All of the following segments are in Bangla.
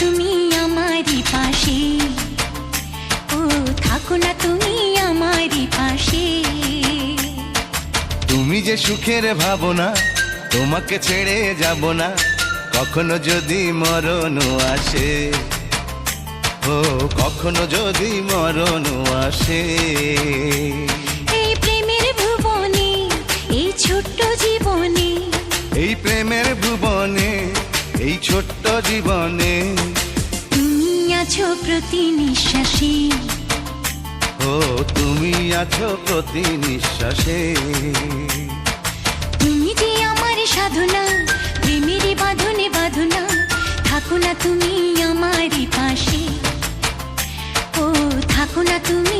তুমি আমারই পাশে। ও থাকো না তুমি আমারই পাশে। তুমি যে সুখের ভাবনা তোমাকে ছেড়ে যাব না। কখনো যদি মরণ আসে ও কখনো যদি মরণ আসে। এই প্রেমের ভুবনে এই ছোট্ট জীবনে। এই প্রেমের ভুবনে এই ছোট্ট জীবনে। আছো প্রতি নিঃশ্বাসে ও তুমি আছো প্রতি নিঃশ্বাসে তুমি যে আমার সাধনা প্রেমের বাঁধনে বাঁধনা থাকো না তুমি আমারই পাশে। ও থাকো না তুমি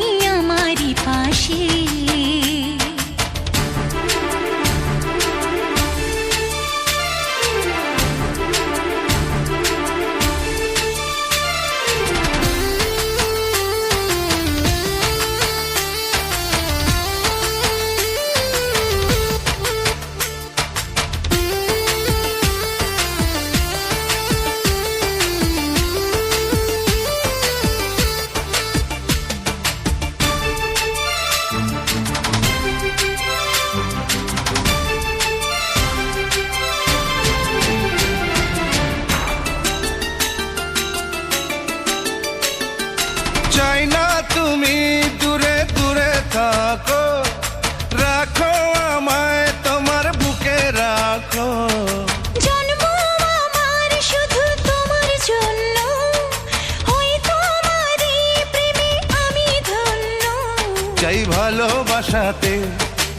ভালোবাসাতে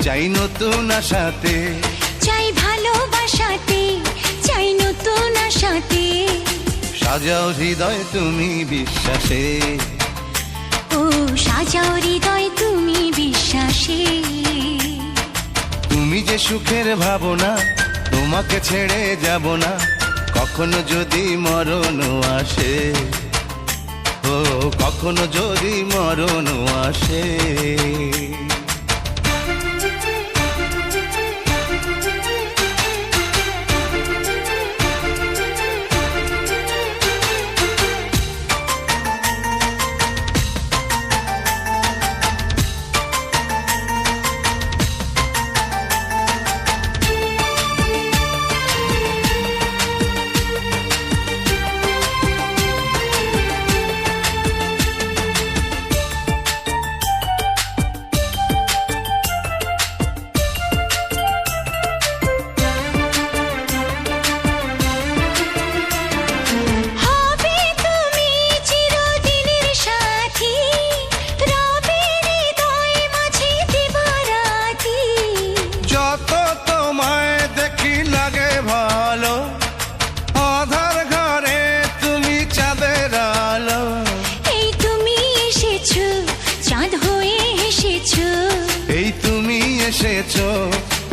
চাই নতুন আশাতে। চাই ভালোবাসাতে চাই নতুন আশাতে। সাজাও হৃদয় তুমি বিশ্বাসে। ও সাজাও হৃদয় তুমি বিশ্বাসে। তুমি যে সুখের ভাবনা তোমাকে ছেড়ে যাব না। কখনো যদি মরণ আসে ও কখনো যদি মরণ আসে।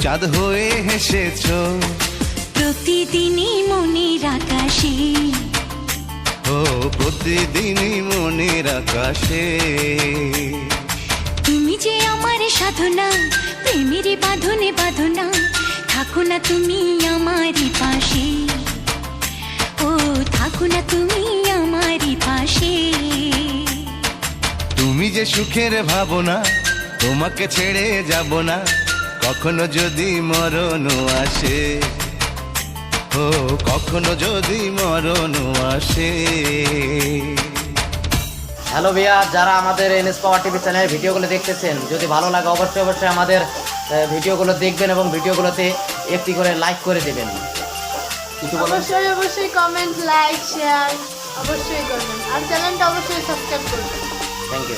চাঁদ হয়ে হেসেছো। প্রতিদিনই মনের আকাশে। ও প্রতিদিনই মনের আকাশে। তুমি যে আমার সাধনা প্রেমের বাঁধনে বাঁধনা থাকো না তুমি আমারই পাশে। ও থাকো না তুমি আমারই পাশে। তুমি যে সুখের ভাবনা তোমাকে ছেড়ে যাব না। কখনো যদি মরণ আসে ও কখনো যদি মরণ আসে। হ্যালো ভাইয়া যারা আমাদের এনএস পাওয়ার টিভি চ্যানেলের ভিডিওগুলো দেখতেছেন যদি ভালো লাগে অবশ্যই অবশ্যই আমাদের ভিডিওগুলো দেখবেন এবং ভিডিওগুলোতে একটি করে লাইক করে দেবেন। অবশ্যই অবশ্যই কমেন্ট লাইক শেয়ার অবশ্যই করবেন। আর চ্যানেলটা অবশ্যই সাবস্ক্রাইব করবেন। Thank you